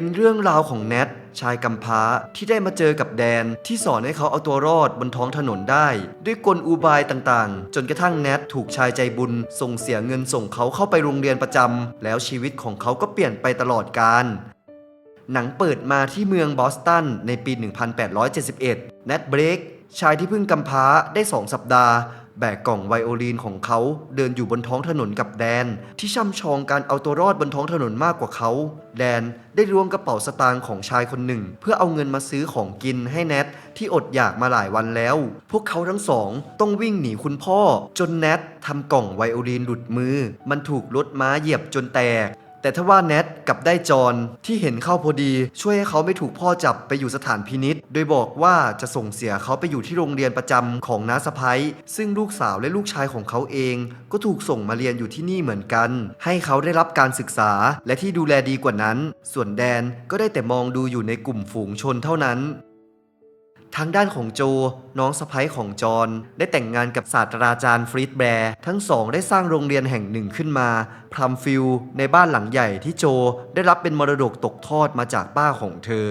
เป็นเรื่องราวของแนทชายกำพร้าที่ได้มาเจอกับแดน ที่สอนให้เขาเอาตัวรอดบนท้องถนนได้ ด้วยกลอุบายต่างๆ จนกระทั่งแนทถูกชายใจบุญ ส่งเสียเงินส่งเขาเข้าไปโรงเรียนประจำแล้วชีวิตของเขาก็เปลี่ยนไปตลอดกาลหนังเปิดมาที่เมืองบอสตันในปี 1871 แนทเบรกชายที่เพิ่งกำพร้าได้ 2 สัปดาห์ แบกกล่องไวโอลีนของเขาเดินอยู่บนท้องถนนกับแดน ที่ช่ำชองการเอาตัวรอดบนท้องถนนมากกว่าเขา แดนได้ล้วงกระเป๋าสตางค์ของชายคนหนึ่ง เพื่อเอาเงินมาซื้อของกินให้แนทที่อดอยากมาหลายวันแล้ว พวกเขาทั้งสองต้องวิ่งหนีคุณพ่อ จนแนททำกล่องไวโอลีนหลุดมือ มันถูกรถม้าเหยียบจนแตก แต่ถ้าว่าแนทกับได้จอนที่เห็นเข้าพอดี ช่วยให้เขาไม่ถูกพ่อจับไปอยู่สถานพินิษโดยบอกว่าจะส่งเสียเขาไปอยู่ที่โรงเรียนประจำของน้าสะพ้ยซึ่งลูกสาวและลูกชายของเขาเอง ก็ถูกส่งมาเรียนอยู่ที่นี่เหมือนกัน ให้เขาได้รับการศึกษาและที่ดูแลดีกว่านั้น ส่วนแดนก็ได้แต่มองดูอยู่ในกลุ่มฝูงชนเท่านั้น ทางด้านของโจ น้องสะพ้ยของจอห์นได้แต่งงานกับศาสตราจารย์ฟรีดแบร์ทั้งสองได้สร้างโรงเรียนแห่งหนึ่งขึ้นมาพรัมฟิลในบ้านหลังใหญ่ที่โจได้รับเป็นมรดกตกทอดมาจากป้าของเธอ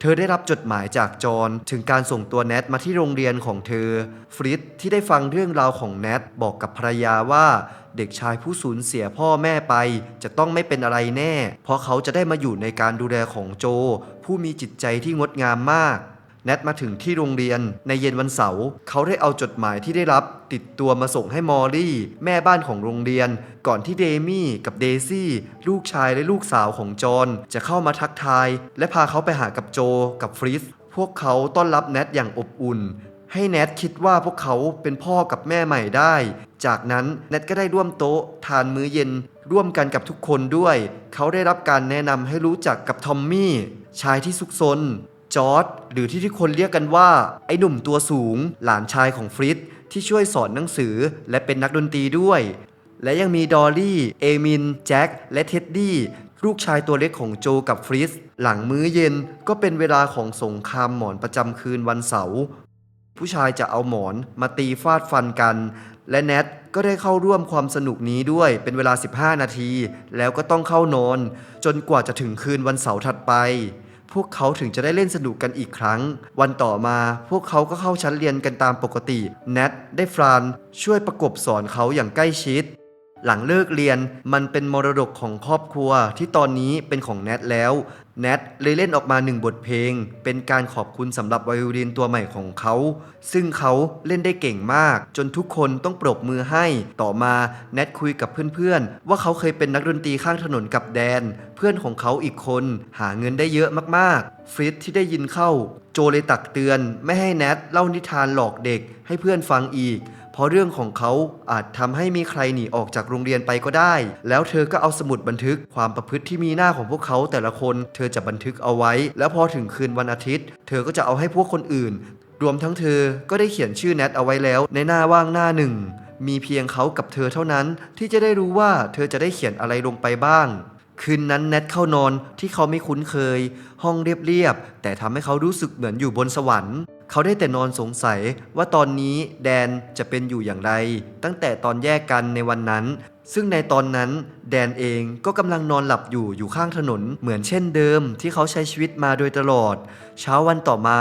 เธอได้รับจดหมายจากจอห์นถึงการส่งตัวแนทมาที่โรงเรียนของเธอ ฟริตที่ได้ฟังเรื่องราวของแนทบอกกับภรรยาว่าเด็กชายผู้สูญเสียพ่อแม่ไป จะต้องไม่เป็นอะไรแน่ เพราะเขาจะได้มาอยู่ในการดูแลของโจ ผู้มีจิตใจที่งดงามมาก แนทมาถึงที่โรงเรียนในเย็นวันเสาร์เขาได้เอาจดหมายที่ได้รับติดตัวมาส่งให้มอลลี่ แม่บ้านของโรงเรียน ก่อนที่เดมี่กับเดซี่ ลูกชายและลูกสาวของจอห์นจะเข้ามาทักทาย และพาเขาไปหากับโจกับฟริสพวกเขาต้อนรับแนทอย่างอบอุ่น ให้แนทคิดว่าพวกเขาเป็นพ่อกับแม่ใหม่ได้ จากนั้นแนทก็ได้ร่วมโต๊ะ ทานมื้อเย็น ร่วมกันกับทุกคนด้วย เขาได้รับการแนะนำให้รู้จักกับทอมมี่ชายที่ซุกซน จอร์ดหรือที่ทุกคนเรียกกันว่า ไอ้หนุ่มตัวสูง หลานชายของฟริตที่ช่วยสอนหนังสือและเป็นนักดนตรีด้วย และยังมีดอลลี่ เอมิน แจ็ค และเท็ดดี้ ลูกชายตัวเล็กของโจกับฟริส หลังมื้อเย็นก็เป็นเวลาของสงครามหมอนประจำคืนวันเสาร์ ผู้ชายจะเอาหมอนมาตีฟาดฟันกัน และแนทก็ได้เข้าร่วมความสนุกนี้ด้วยเป็นเวลา 15 นาที แล้วก็ต้องเข้านอน จนกว่าจะถึงคืนวันเสาร์ถัดไป พวกเขาถึงจะได้เล่นสนุกกันอีกครั้ง วันต่อมาพวกเขาก็เข้าชั้นเรียนกันตามปกติแนทได้ฟรานช่วยประกบสอนเขาอย่างใกล้ชิด หลังเลิกเรียนมันเป็นมรดกของครอบครัวที่ตอนนี้เป็นของแนทแล้วแนทเลยเล่นออกมาหนึ่งบทเพลง เป็นการขอบคุณสำหรับไวโอลินตัวใหม่ของเขา ซึ่งเขาเล่นได้เก่งมาก จนทุกคนต้องปรบมือให้ ต่อมาแนทคุยกับเพื่อนๆ ว่าเขาเคยเป็นนักดนตรีข้างถนนกับแดน เพื่อนของเขาอีกคนหาเงินได้เยอะมากๆ ฟริตที่ได้ยินเข้า โจเลยตักเตือน ไม่ให้แนทเล่านิทานหลอกเด็กให้เพื่อนฟังอีก เพราะเรื่องของเขาอาจทำให้มีใครหนีออกจากโรงเรียนไปก็ได้ แล้วเธอก็เอาสมุดบันทึกความประพฤติที่มีหน้าของพวกเขาแต่ละคน เธอจะบันทึกเอาไว้ แล้วพอถึงคืนวันอาทิตย์ เธอก็จะเอาให้พวกคนอื่น รวมทั้งเธอก็ได้เขียนชื่อแนทเอาไว้แล้ว ในหน้าว่างหน้าหนึ่งมีเพียงเขากับเธอเท่านั้น ที่จะได้รู้ว่าเธอจะได้เขียนอะไรลงไปบ้าง คืนนั้นแนทเข้านอนที่เขาไม่คุ้นเคย ห้องเรียบๆแต่ทำให้เขารู้สึกเหมือนอยู่บนสวรรค์ เขาได้แต่นอนสงสัยว่าตอนนี้แดนจะเป็นอยู่อย่างไร ตั้งแต่ตอนแยกกันในวันนั้น ซึ่งในตอนนั้นแดนเองก็กำลังนอนหลับอยู่อยู่ข้างถนนเหมือนเช่นเดิมที่เขาใช้ชีวิตมาโดยตลอด เช้าวันต่อมา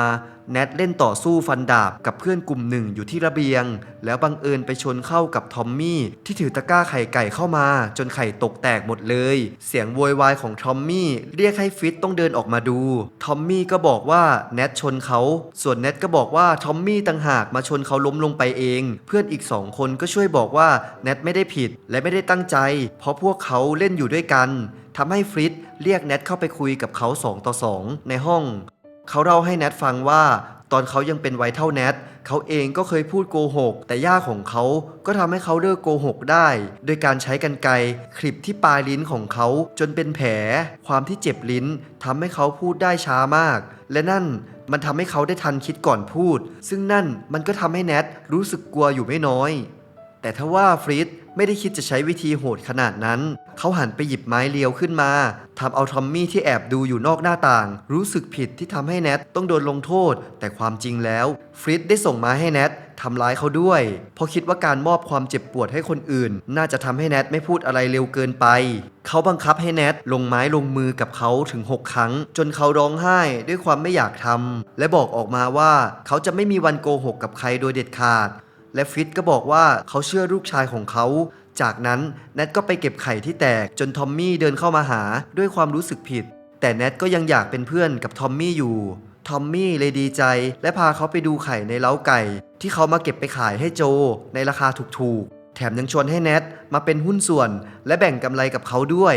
แนทเล่นต่อสู้ฟันดาบกับเพื่อนกลุ่มหนึ่งอยู่ที่ระเบียง แล้วบังเอิญไปชนเข้ากับทอมมี่ที่ถือตะกร้าไข่ไก่เข้ามา จนไข่ตกแตกหมดเลย เสียงโวยวายของทอมมี่เรียกให้ฟิตต้องเดินออกมาดูทอมมี่ก็บอกว่าแนทชนเขาส่วนแนทก็บอกว่าทอมมี่ต่างหากมาชนเขาล้มลงไปเอง เพื่อนอีกสองคนก็ช่วยบอกว่าแนทไม่ได้ผิดและไม่ได้ตั้งใจ เพราะพวกเขาเล่นอยู่ด้วยกันทำให้ฟริตเรียกแนทเข้าไปคุยกับเขาสองต่อสองในห้อง เขาเล่าให้แนทฟังว่า ตอนเขายังเป็นวัยเท่าแนทเขาเองก็เคยพูดโกหก แต่ย่าของเขาก็ทำให้เขาเลิกโกหกได้ โดยการใช้กันไกคลิปที่ปลายลิ้นของเขาจนเป็นแผล ความที่เจ็บลิ้นทำให้เขาพูดได้ช้ามาก และนั่นมันทำให้เขาได้ทันคิดก่อนพูด ซึ่งนั่นมันก็ทำให้แนทรู้สึกกลัวอยู่ไม่น้อย แต่ถ้าว่าฟริตไม่ได้คิดจะใช้วิธีโหดขนาดนั้น เขาหันไปหยิบไม้เลียวขึ้นมาทำเอาทอมมี่ที่แอบดูอยู่นอกหน้าต่าง รู้สึกผิดที่ทำให้แนทต้องโดนลงโทษ แต่ความจริงแล้ว ฟริตได้ส่งมาให้แนททำร้ายเขาด้วย เพราะคิดว่าการมอบความเจ็บปวดให้คนอื่น น่าจะทำให้แนทไม่พูดอะไรเร็วเกินไป เขาบังคับให้แนทลงไม้ลงมือกับเขาถึง 6 ครั้ง จนเขาร้องไห้ด้วยความไม่อยากทำและบอกออกมาว่าเขาจะไม่มีวันโกหกกับใครโดยเด็ดขาด และฟิตก็บอกว่าเขาเชื่อลูกชายของเขา จากนั้นแนทก็ไปเก็บไข่ที่แตกจนทอมมี่เดินเข้ามาหาด้วยความรู้สึกผิด แต่แนทก็ยังอยากเป็นเพื่อนกับทอมมี่อยู่ทอมมี่เลยดีใจ และพาเขาไปดูไข่ในเล้าไก่ ที่เขามาเก็บไปขายให้โจ ในราคาถูกๆ แถมยังชวนให้แนทมาเป็นหุ้นส่วน และแบ่งกำไรกับเขาด้วย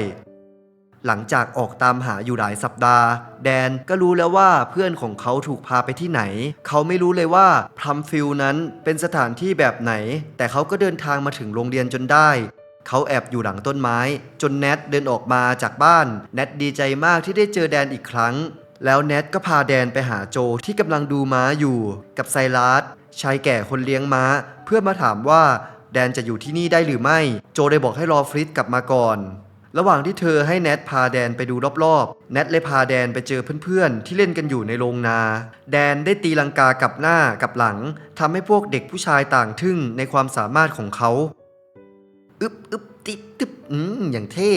หลังจากออกตามหาอยู่หลายสัปดาห์ แดนก็รู้แล้วว่าเพื่อนของเขาถูกพาไปที่ไหน เขาไม่รู้เลยว่าพลัมฟิลนั้นเป็นสถานที่แบบไหน แต่เขาก็เดินทางมาถึงโรงเรียนจนได้ เขาแอบอยู่หลังต้นไม้ จนแนทเดินออกมาจากบ้านแนทดีใจมากที่ได้เจอแดนอีกครั้ง แล้วแนทก็พาแดนไปหาโจที่กำลังดูม้าอยู่ กับไซรัสชายแก่คนเลี้ยงม้า เพื่อมาถามว่าแดนจะอยู่ที่นี่ได้หรือไม่ โจได้บอกให้รอฟริตกลับมาก่อน ระหว่างที่เธอให้แนทพาแดนไปดูรอบๆ แนทเลยพาแดนไปเจอเพื่อนๆ ที่เล่นกันอยู่ในโรงนา แดนได้ตีลังกากับหน้ากับหลังทำให้พวกเด็กผู้ชายต่างทึ่งในความสามารถของเขา อึบอึบติดตึบอืมอย่างเท่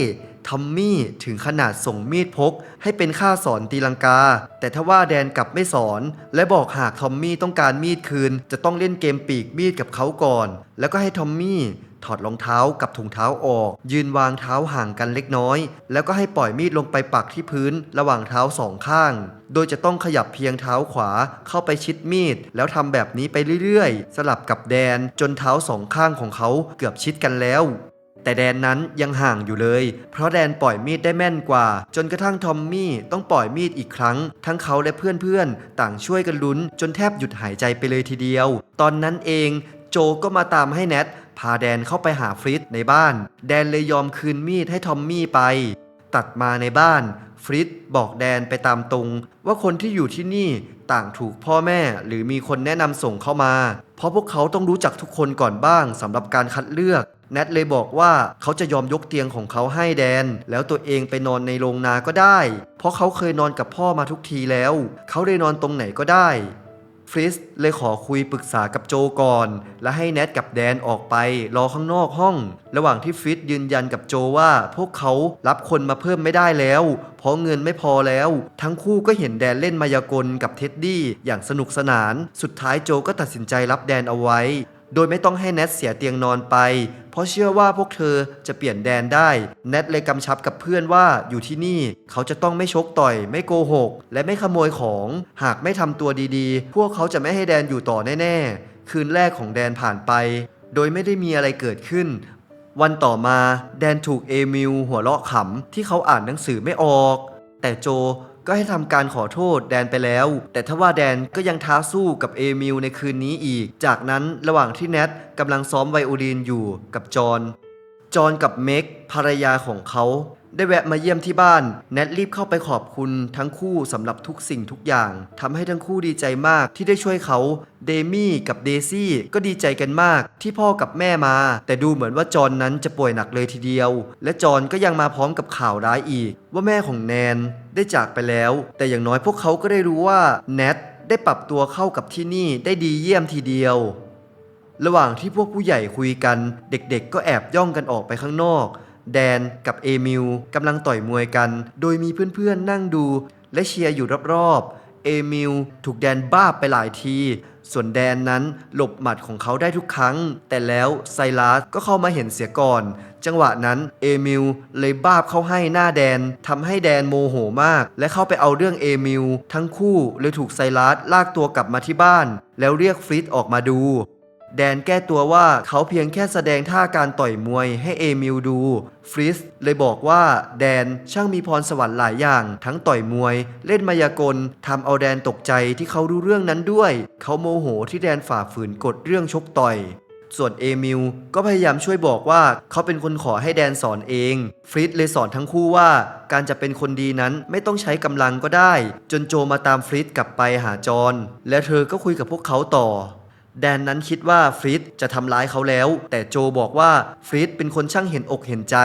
ทอมมี่ถึงขนาดส่งมีดพก ให้เป็นค่าสอนตีลังกา แต่ถ้าว่าแดนกลับไม่สอน และบอกหากทอมมี่ต้องการมีดคืน จะต้องเล่นเกมปีกมีดกับเขาก่อน แล้วก็ให้ทอมมี่ ถอดรองเท้ากับถุงเท้าออก ยืนวางเท้าห่างกันเล็กน้อย แล้วก็ให้ปล่อยมีดลงไปปักที่พื้นระหว่างเท้าสองข้าง โดยจะต้องขยับเพียงเท้าขวาเข้าไปชิดมีด แล้วทำแบบนี้ไปเรื่อยๆ สลับกับแดนจนเท้าสองข้างของเขาเกือบชิดกันแล้วแต่แดนนั้นยังห่างอยู่เลย เพราะแดนปล่อยมีดได้แม่นกว่า จนกระทั่งทอมมี่ต้องปล่อยมีดอีกครั้ง ทั้งเขาและเพื่อนๆ ต่างช่วยกันลุ้น จนแทบหยุดหายใจไปเลยทีเดียว ตอนนั้นเอง โจก็มาตามให้แนท พาแดนเข้าไปหาฟริตในบ้าน แดนเลยยอมคืนมีดให้ทอมมี่ไป ตัดมาในบ้าน ฟริตบอกแดนไปตามตรง ว่าคนที่อยู่ที่นี่ต่างถูกพ่อแม่หรือมีคนแนะนำส่งเข้ามา เพราะพวกเขาต้องรู้จักทุกคนก่อนบ้างสำหรับการคัดเลือกแนทเลยบอกว่าเขาจะยอมยกเตียงของเขาให้แดน แล้วตัวเองไปนอนในโรงนาก็ได้ เพราะเขาเคยนอนกับพ่อมาทุกทีแล้ว เขาเลยนอนตรงไหนก็ได้ ฟริสเลยขอคุยปรึกษากับโจก่อน และให้แนทกับแดนออกไปรอข้างนอกห้อง ระหว่างที่ฟริสยืนยันกับโจว่าพวกเขารับคนมาเพิ่มไม่ได้แล้ว เพราะเงินไม่พอแล้ว ทั้งคู่ก็เห็นแดนเล่นมายากลกับเท็ดดี้อย่างสนุกสนาน สุดท้ายโจก็ตัดสินใจรับแดนเอาไว้ โดยไม่ต้องให้แนทเสียเตียงนอนไป เพราะเชื่อว่าพวกเธอจะเปลี่ยนแดนได้ แนทเลยกำชับกับเพื่อนว่าอยู่ที่นี่ เขาจะต้องไม่ชกต่อย ไม่โกหก และไม่ขโมยของ หากไม่ทำตัวดีๆ พวกเขาจะไม่ให้แดนอยู่ต่อแน่ๆ คืนแรกของแดนผ่านไป โดยไม่ได้มีอะไรเกิดขึ้น วันต่อมาแดนถูกเอมิลหัวเราะขำที่เขาอ่านหนังสือไม่ออก แต่โจ ก็ให้ทำการขอโทษแดนไปแล้ว แต่ทว่าแดนก็ยังท้าสู้กับเอมิลในคืนนี้อีก จากนั้นระหว่างที่แนทกำลังซ้อมไวโอลินอยู่กับจอห์นจอห์นกับเมกภรรยาของเขา ได้แวะมาเยี่ยมที่บ้าน แนทรีบเข้าไปขอบคุณทั้งคู่สำหรับทุกสิ่งทุกอย่าง ทำให้ทั้งคู่ดีใจมากที่ได้ช่วยเขา เดมี่กับเดซี่ก็ดีใจกันมากที่พ่อกับแม่มา แต่ดูเหมือนว่าจอห์นนั้นจะป่วยหนักเลยทีเดียว และจอห์นก็ยังมาพร้อมกับข่าวร้ายอีก ว่าแม่ของแนนได้จากไปแล้ว แต่อย่างน้อยพวกเขาก็ได้รู้ว่าแนทได้ปรับตัวเข้ากับที่นี่ได้ดีเยี่ยมทีเดียว ระหว่างที่พวกผู้ใหญ่คุยกัน เด็กๆ ก็แอบย่องกันออกไปข้างนอก แดนกับเอมิลกำลังต่อยมวยกัน โดยมีเพื่อนๆนั่งดูและเชียร์อยู่รอบๆ เอมิลถูกแดนบ้าไปหลายที ส่วนแดนนั้นหลบหมัดของเขาได้ทุกครั้ง แต่แล้วไซรัสก็เข้ามาเห็นเสียก่อน จังหวะนั้นเอมิลเลยบ้าบเข้าให้หน้าแดนทำให้แดนโมโหมาก และเข้าไปเอาเรื่องเอมิลทั้งคู่เลยถูกไซรัสลากตัวกลับมาที่บ้าน แล้วเรียกฟริตออกมาดู แดนแก้ตัวว่าเขาเพียงแค่แสดงท่าการต่อยมวยให้เอมิลดู ฟริสเลยบอกว่าแดนช่างมีพรสวรรค์หลายอย่าง ทั้งต่อยมวย เล่นมายากลทำเอาแดนตกใจที่เขารู้เรื่องนั้นด้วย เขาโมโหที่แดนฝ่าฝืนกฎเรื่องชกต่อยส่วนเอมิลก็พยายามช่วยบอกว่าเขาเป็นคนขอให้แดนสอนเอง ฟริตเลยสอนทั้งคู่ว่า การจะเป็นคนดีนั้นไม่ต้องใช้กำลังก็ได้ จนโจมาตามฟริตกลับไปหาจอห์นและเธอก็คุยกับพวกเขาต่อ แดนนั้นคิดว่าฟริตจะทำร้ายเขาแล้ว แต่โจบอกว่าฟริตเป็นคนช่างเห็นอกเห็นใจ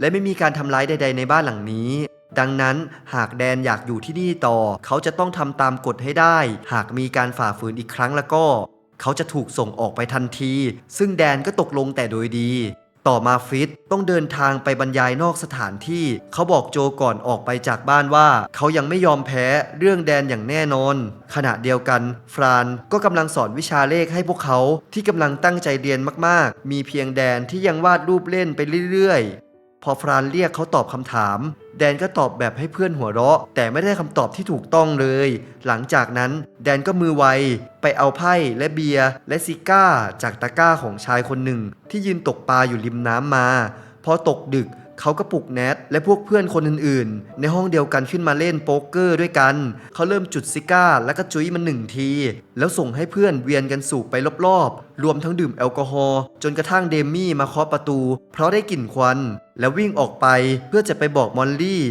และไม่มีการทำร้ายใด ๆ ในบ้านหลังนี้ดังนั้นหากแดนอยากอยู่ที่นี่ต่อ เขาจะต้องทำตามกฎให้ได้ หากมีการฝ่าฝืนอีกครั้งแล้วก็ เขาจะถูกส่งออกไปทันที ซึ่งแดนก็ตกลงแต่โดยดี ต่อมาฟริตต้องเดินทางไปบรรยายนอกสถานที่ เขาบอกโจก่อนออกไปจากบ้านว่า เขายังไม่ยอมแพ้เรื่องแดนอย่างแน่นอน ขณะเดียวกัน ฟรานก็กำลังสอนวิชาเลขให้พวกเขาที่กำลังตั้งใจเรียนมากๆ มีเพียงแดนที่ยังวาดรูปเล่นไปเรื่อยๆ พอฟรานเรียกเขาตอบคำถาม แดนก็ตอบแบบให้เพื่อนหัวเราะ แต่ไม่ได้คำตอบที่ถูกต้องเลย หลังจากนั้น แดนก็มือไว ไปเอาไพ่และเบียร์และซิก้า จากตะกร้าของชายคนหนึ่ง ที่ยืนตกปลาอยู่ริมน้ำมา พอตกดึก เขาก็ปลุกแนทและพวกเพื่อนคนอื่นๆ ในห้องเดียวกันขึ้นมาเล่นโป๊กเกอร์ด้วยกัน เขาเริ่มจุดซิก้าแล้วก็จุ้ยมันหนึ่งที แล้วส่งให้เพื่อนเวียนกันสูบไปรอบๆ รวมทั้งดื่มแอลกอฮอล์จนกระทั่งเดมี่มาเคาะประตู เพราะได้กลิ่นควัน แล้ววิ่งออกไปเพื่อจะไปบอกมอลลี่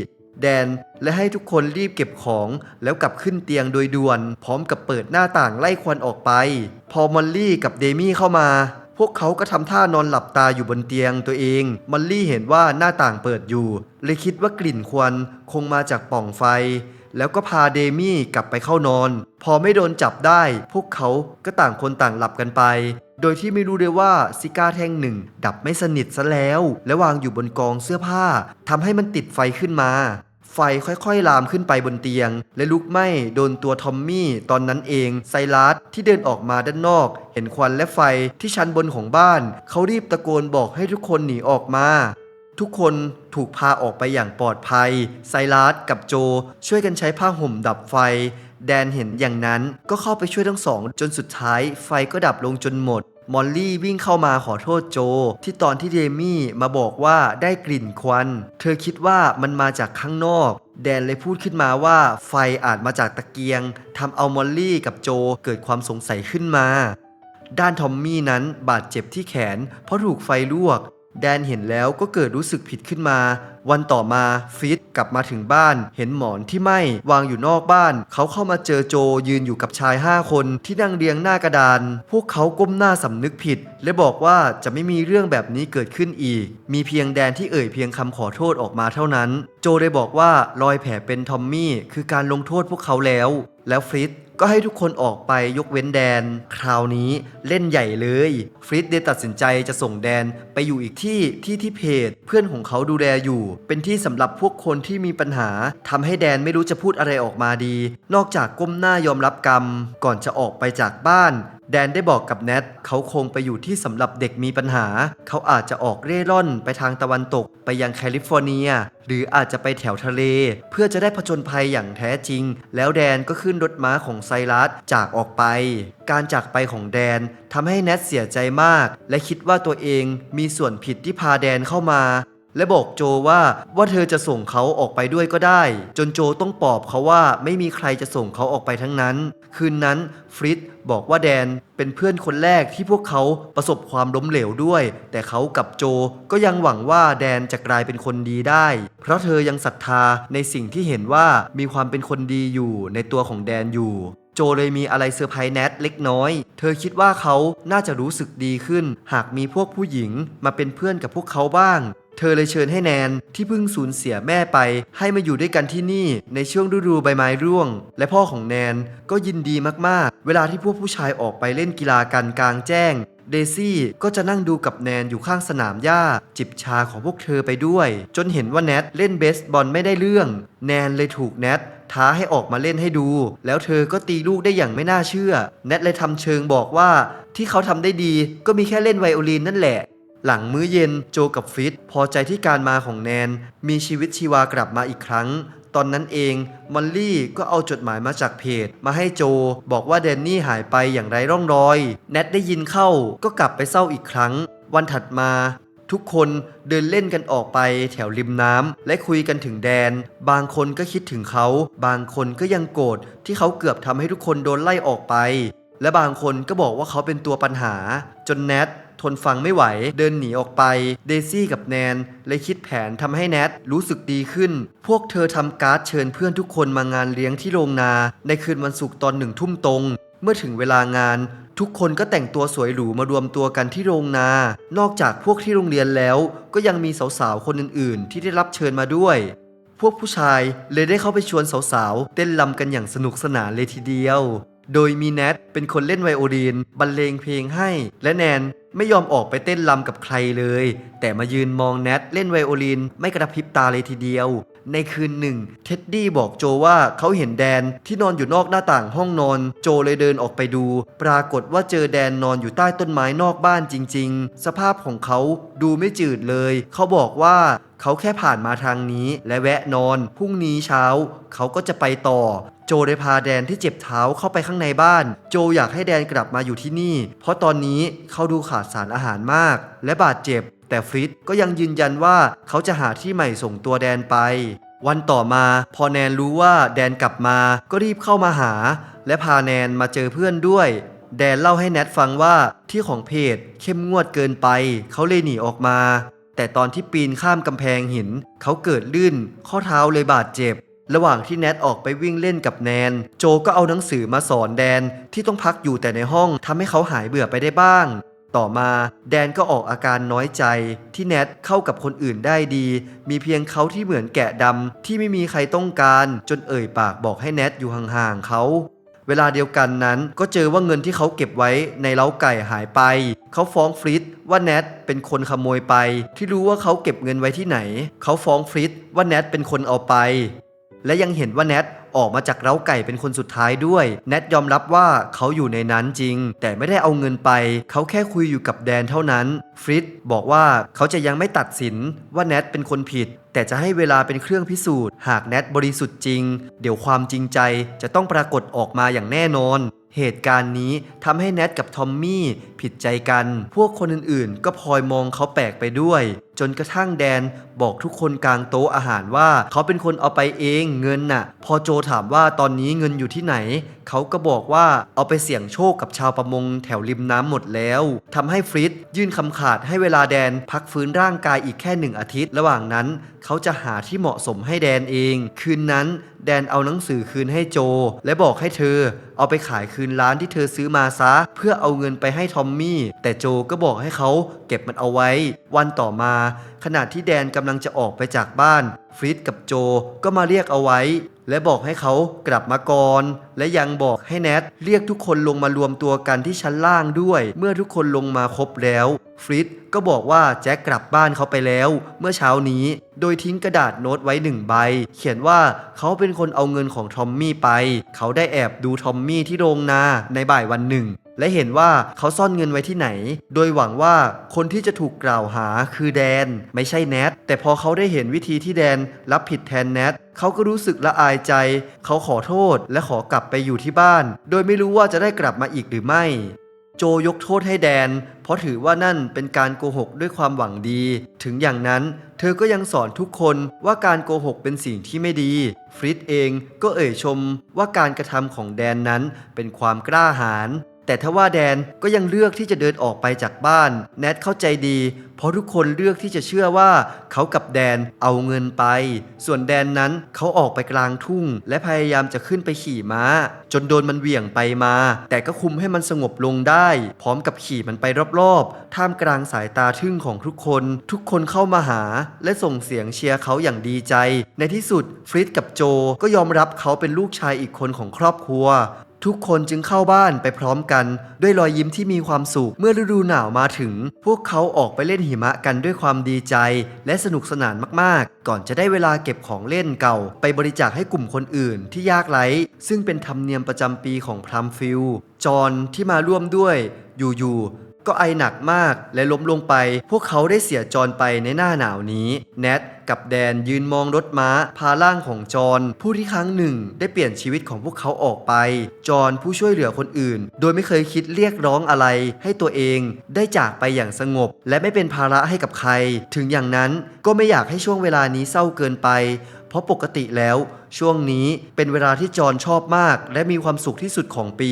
แดนและให้ทุกคนรีบเก็บของแล้วกลับขึ้นเตียงโดยด่วน พร้อมกับเปิดหน้าต่างไล่ควันออกไป พอมอลลี่กับเดมี่เข้ามา พวกเขาก็ทำท่านอนหลับตาอยู่บนเตียงตัวเอง มอลลี่เห็นว่าหน้าต่างเปิดอยู่ เลยคิดว่ากลิ่นควันคงมาจากป่องไฟ แล้วก็พาเดมี่กลับไปเข้านอน พอไม่โดนจับได้ พวกเขาก็ต่างคนต่างหลับกันไป โดยที่ไม่รู้เลยว่าซิก้าแท่งหนึ่ง ดับไม่สนิทซะแล้ว และวางอยู่บนกองเสื้อผ้าทำให้มันติดไฟขึ้นมา ไฟค่อยๆ ลามขึ้นไปบนเตียง และลุกไหม้โดนตัวทอมมี่ตอนนั้นเองไซรัสที่เดินออกมาด้านนอก เห็นควันและไฟที่ชั้นบนของบ้าน เขารีบตะโกนบอกให้ทุกคนหนีออกมา ทุกคนถูกพาออกไปอย่างปลอดภัย ไซรัสกับโจช่วยกันใช้ผ้าห่มดับไฟแดนเห็นอย่างนั้นก็เข้าไปช่วยทั้งสอง จนสุดท้ายไฟก็ดับลงจนหมด มอลลี่วิ่งเข้ามาขอโทษโจ ที่ตอนที่เดมี่มาบอกว่าได้กลิ่นควัน เธอคิดว่ามันมาจากข้างนอก แดนเลยพูดขึ้นมาว่าไฟอาจมาจากตะเกียงทำเอามอลลี่กับโจเกิดความสงสัยขึ้นมา ด้านทอมมี่นั้นบาดเจ็บที่แขนเพราะถูกไฟลวก แดนเห็นแล้วก็เกิดรู้สึกผิดขึ้นมา วันต่อมาฟิตกลับมาถึงบ้าน เห็นหมอนที่ไหม้วางอยู่นอกบ้าน เขาเข้ามาเจอโจยืนอยู่กับชายห้าคนที่นั่งเรียงหน้ากระดาน พวกเขาก้มหน้าสำนึกผิด และบอกว่าจะไม่มีเรื่องแบบนี้เกิดขึ้นอีก มีเพียงแดนที่เอ่ยเพียงคำขอโทษออกมาเท่านั้น โจได้บอกว่ารอยแผลเป็นทอมมี่คือการลงโทษพวกเขาแล้ว แล้วฟริต ก็ให้ทุกคนออกไปยกเว้นแดน คราวนี้เล่นใหญ่เลย ฟริตได้ตัดสินใจจะส่งแดนไปอยู่อีกที่ที่ที่เพจ เพื่อนของเขาดูแลอยู่ เป็นที่สำหรับพวกคนที่มีปัญหาทำให้แดนไม่รู้จะพูดอะไรออกมาดี นอกจากก้มหน้ายอมรับกรรม ก่อนจะออกไปจากบ้าน แดนได้บอกกับแนทเขาคงไปอยู่ที่สำหรับเด็กมีปัญหา เขาอาจจะออกเร่ร่อนไปทางตะวันตกไปยังแคลิฟอร์เนีย หรืออาจจะไปแถวทะเล เพื่อจะได้ผจญภัยอย่างแท้จริง แล้วแดนก็ขึ้นรถม้าของไซรัสจากออกไป การจากไปของแดนทำให้แนทเสียใจมาก และคิดว่าตัวเองมีส่วนผิดที่พาแดนเข้ามา และบอกโจว่าว่าเธอจะส่งเขาออกไปด้วยก็ได้ จนโจต้องปอบเขาว่าไม่มีใครจะส่งเขาออกไปทั้งนั้น คืนนั้นฟริตบอกว่าแดนเป็นเพื่อนคนแรกที่พวกเขาประสบความล้มเหลวด้วย แต่เขากับโจก็ยังหวังว่าแดนจะกลายเป็นคนดีได้ เพราะเธอยังศรัทธาในสิ่งที่เห็นว่ามีความเป็นคนดีอยู่ในตัวของแดนอยู่โจเลยมีอะไรเซอร์ไพรส์แนทเล็กน้อย เธอคิดว่าเขาน่าจะรู้สึกดีขึ้น หากมีพวกผู้หญิงมาเป็นเพื่อนกับพวกเขาบ้าง เธอเลยเชิญให้แนนที่เพิ่งสูญเสียแม่ไป ให้มาอยู่ด้วยกันที่นี่ในช่วงฤดูใบไม้ร่วง และพ่อของแนนก็ยินดีมากๆ เวลาที่พวกผู้ชายออกไปเล่นกีฬากันกลางแจ้ง เดซี่ก็จะนั่งดูกับแนนอยู่ข้างสนามหญ้า จิบชาของพวกเธอไปด้วย จนเห็นว่าแนทเล่นเบสบอลไม่ได้เรื่อง แนนเลยถูกแนทท้าให้ออกมาเล่นให้ดู แล้วเธอก็ตีลูกได้อย่างไม่น่าเชื่อ แนทเลยทำเชิงบอกว่า ที่เขาทำได้ดีก็มีแค่เล่นไวโอลินนั่นแหละ หลังมื้อเย็นโจกับฟิตพอใจที่การมาของแนน มีชีวิตชีวากลับมาอีกครั้ง ตอนนั้นเองมอลลี่ก็เอาจดหมายมาจากเพจ มาให้โจบอกว่าแดนนี่หายไปอย่างไรร่องรอยแนทได้ยินเข้าก็กลับไปเศร้าอีกครั้ง วันถัดมาทุกคนเดินเล่นกันออกไปแถวริมน้ำและคุยกันถึงแดน บางคนก็คิดถึงเขา บางคนก็ยังโกรธที่เขาเกือบทำให้ทุกคนโดนไล่ออกไป และบางคนก็บอกว่าเขาเป็นตัวปัญหา จนแนท ทนฟังไม่ไหว เดินหนีออกไป เดซี่กับแนนเลยคิดแผนทำให้แนทรู้สึกดีขึ้น พวกเธอทำการ์ดเชิญเพื่อนทุกคนมางานเลี้ยงที่โรงนา ในคืนวันศุกร์ตอนหนึ่งทุ่มตรง เมื่อถึงเวลางานทุกคนก็แต่งตัวสวยหรูมารวมตัวกันที่โรงนา นอกจากพวกที่โรงเรียนแล้ว ก็ยังมีสาวๆ คนอื่นๆ ที่ได้รับเชิญมาด้วย พวกผู้ชายเลยได้เข้าไปชวนสาวๆ เต้นรำกันอย่างสนุกสนานเลยทีเดียว โดยมีแนทเป็นคนเล่นไวโอลินบรรเลงเพลงให้ และแนน ไม่ยอมออกไปเต้นรำกับใครเลย แต่มายืนมองแนทเล่นไวโอลิน ไม่กระพริบตาเลยทีเดียว ในคืนหนึ่ง เท็ดดี้บอกโจว่าเขาเห็นแดนที่นอนอยู่นอกหน้าต่างห้องนอน โจเลยเดินออกไปดู ปรากฏว่าเจอแดนนอนอยู่ใต้ต้นไม้นอกบ้านจริง ๆ สภาพของเขาดูไม่จืดเลย เขาบอกว่าเขาแค่ผ่านมาทางนี้และแวะนอน พรุ่งนี้เช้า เขาก็จะไปต่อ โจได้พาแดนที่เจ็บเท้าเข้าไปข้างในบ้าน โจอยากให้แดนกลับมาอยู่ที่นี่ เพราะตอนนี้เขาดูขาดสารอาหารมาก และบาดเจ็บ แต่ฟริตก็ยังยืนยันว่าเขาจะหาที่ใหม่ส่งตัวแดนไป วันต่อมาพอแนนรู้ว่าแดนกลับมาก็รีบเข้ามาหา และพาแนนมาเจอเพื่อนด้วย แดนเล่าให้แนทฟังว่าที่ของเพจเข้มงวดเกินไป เขาเลยหนีออกมา แต่ตอนที่ปีนข้ามกำแพงหิน เขาเกิดลื่น ข้อเท้าเลยบาดเจ็บ ระหว่างที่แนทออกไปวิ่งเล่นกับแนน โจก็เอาหนังสือมาสอนแดนที่ต้องพักอยู่แต่ในห้องทำให้เขาหายเบื่อไปได้บ้าง ต่อมาแดนก็ออกอาการน้อยใจ ที่แนทเข้ากับคนอื่นได้ดี มีเพียงเขาที่เหมือนแกะดำที่ไม่มีใครต้องการ จนเอ่ยปากบอกให้แนทอยู่ห่างๆเขาเวลาเดียวกันนั้นก็เจอว่าเงินที่เขาเก็บไว้ในเล้าไก่หายไป เขาฟ้องฟริตว่าแนทเป็นคนขโมยไป ที่รู้ว่าเขาเก็บเงินไว้ที่ไหน เขาฟ้องฟริตว่าแนทเป็นคนเอาไป และยังเห็นว่าแนทออกมาจากเล้าไก่เป็นคนสุดท้ายด้วย แนทยอมรับว่าเขาอยู่ในนั้นจริง แต่ไม่ได้เอาเงินไป เขาแค่คุยอยู่กับแดนเท่านั้น ฟริตบอกว่าเขาจะยังไม่ตัดสินว่าแนทเป็นคนผิด แต่จะให้เวลาเป็นเครื่องพิสูจน์ หากแนทบริสุทธิ์จริง เดี๋ยวความจริงใจจะต้องปรากฏออกมาอย่างแน่นอนเหตุการณ์นี้ทำให้แนทกับทอมมี่ผิดใจกัน พวกคนอื่นๆ ก็พลอยมองเขาแปลกไปด้วย จนกระทั่งแดนบอกทุกคนกลางโต๊ะอาหารว่า เขาเป็นคนเอาไปเองเงินน่ะ พอโจถามว่าตอนนี้เงินอยู่ที่ไหน เขาก็บอกว่าเอาไปเสี่ยงโชคกับชาวประมงแถวริมน้ำหมดแล้วทำให้ฟริตยื่นคำขาดให้เวลาแดนพักฟื้นร่างกายอีกแค่หนึ่งอาทิตย์ ระหว่างนั้นเขาจะหาที่เหมาะสมให้แดนเอง คืนนั้น แดนเอาหนังสือคืนให้โจ และบอกให้เธอ เอาไปขายคืนร้านที่เธอซื้อมาซะ เพื่อเอาเงินไปให้ทอมมี่ แต่โจก็บอกให้เขาเก็บมันเอาไว้ วันต่อมาขณะที่แดนกำลังจะออกไปจากบ้านฟริตกับโจก็มาเรียกเอาไว้ และบอกให้เขากลับมาก่อน และยังบอกให้แนทเรียกทุกคนลงมารวมตัวกันที่ชั้นล่างด้วย เมื่อทุกคนลงมาครบแล้วฟริตก็บอกว่าแจ็คกลับบ้านเขาไปแล้ว เมื่อเช้านี้ โดยทิ้งกระดาษโน้ตไว้หนึ่งใบ เขียนว่าเขาเป็นคนเอาเงินของทอมมี่ไป เขาได้แอบดูทอมมี่ที่โรงนาในบ่ายวันหนึ่ง และเห็นว่าเขาซ่อนเงินไว้ที่ไหน โดยหวังว่าคนที่จะถูกกล่าวหาคือแดน ไม่ใช่แนท แต่พอเขาได้เห็นวิธีที่แดนรับผิดแทนแนทเขาก็รู้สึกละอายใจ เขาขอโทษและขอกลับไปอยู่ที่บ้าน โดยไม่รู้ว่าจะได้กลับมาอีกหรือไม่โจยกโทษให้แดน เพราะถือว่านั่นเป็นการโกหกด้วยความหวังดี ถึงอย่างนั้น เธอก็ยังสอนทุกคนว่าการโกหกเป็นสิ่งที่ไม่ดี ฟริตเองก็เอ่ยชมว่าการกระทำของแดนนั้นเป็นความกล้าหาญ แต่ทว่าแดนก็ยังเลือกที่จะเดินออกไปจากบ้าน แนทเข้าใจดี เพราะทุกคนเลือกที่จะเชื่อว่าเขากับแดนเอาเงินไป ส่วนแดนนั้นเขาออกไปกลางทุ่ง และพยายามจะขึ้นไปขี่ม้า จนโดนมันเหวี่ยงไปมา แต่ก็คุมให้มันสงบลงได้ พร้อมกับขี่มันไปรอบๆ ท่ามกลางสายตาทึ่งของทุกคน ทุกคนเข้ามาหา และส่งเสียงเชียร์เขาอย่างดีใจ ในที่สุดฟริตกับโจก็ยอมรับเขาเป็นลูกชายอีกคนของครอบครัว ทุกคนจึงเข้าบ้านไปพร้อมกัน ด้วยรอยยิ้มที่มีความสุข เมื่อฤดูหนาวมาถึง พวกเขาออกไปเล่นหิมะกันด้วยความดีใจ และสนุกสนานมากๆ ก่อนจะได้เวลาเก็บของเล่นเก่า ไปบริจาคให้กลุ่มคนอื่นที่ยากไร้ ซึ่งเป็นธรรมเนียมประจำปีของพรัมฟิลจอห์นที่มาร่วมด้วย อยู่ๆ ก็ไอหนักมากและล้มลงไป พวกเขาได้เสียจอนไปในหน้าหนาวนี้ แนทกับแดนยืนมองรถม้า พาร่างของจอนผู้ที่ครั้งหนึ่ง ได้เปลี่ยนชีวิตของพวกเขาออกไป จอนผู้ช่วยเหลือคนอื่น โดยไม่เคยคิดเรียกร้องอะไร ให้ตัวเองได้จากไปอย่างสงบ และไม่เป็นภาระให้กับใคร ถึงอย่างนั้นก็ไม่อยากให้ช่วงเวลานี้เศร้าเกินไป เพราะปกติแล้ว ช่วงนี้เป็นเวลาที่จอนชอบมาก และมีความสุขที่สุดของปี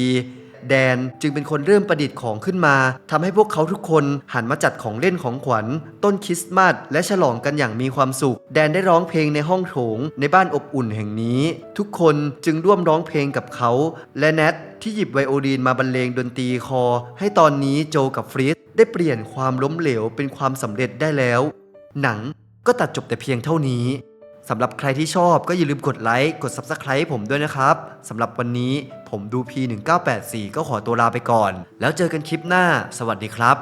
แดน จึงเป็นคนเริ่มประดิษฐ์ของขึ้นมาทำให้พวกเขาทุกคนหันมาจัดของเล่นของขวัญ ต้นคริสต์มาสและฉลองกันอย่างมีความสุข แดนได้ร้องเพลงในห้องโถง ในบ้านอบอุ่นแห่งนี้ ทุกคนจึงร่วมร้องเพลงกับเขา และแนทที่หยิบไวโอลินมาบรรเลงดนตรีคอ ให้ตอนนี้โจกับฟริสได้เปลี่ยนความล้มเหลวเป็นความสำเร็จได้แล้ว หนังก็ตัดจบแต่เพียงเท่านี้ สำหรับใครที่ชอบก็อย่าลืมกดไลค์ กด Subscribe ให้ผมด้วยนะครับ สำหรับวันนี้ผมดู P1984 ก็ขอตัวลาไปก่อน แล้วเจอกันคลิปหน้า สวัสดีครับ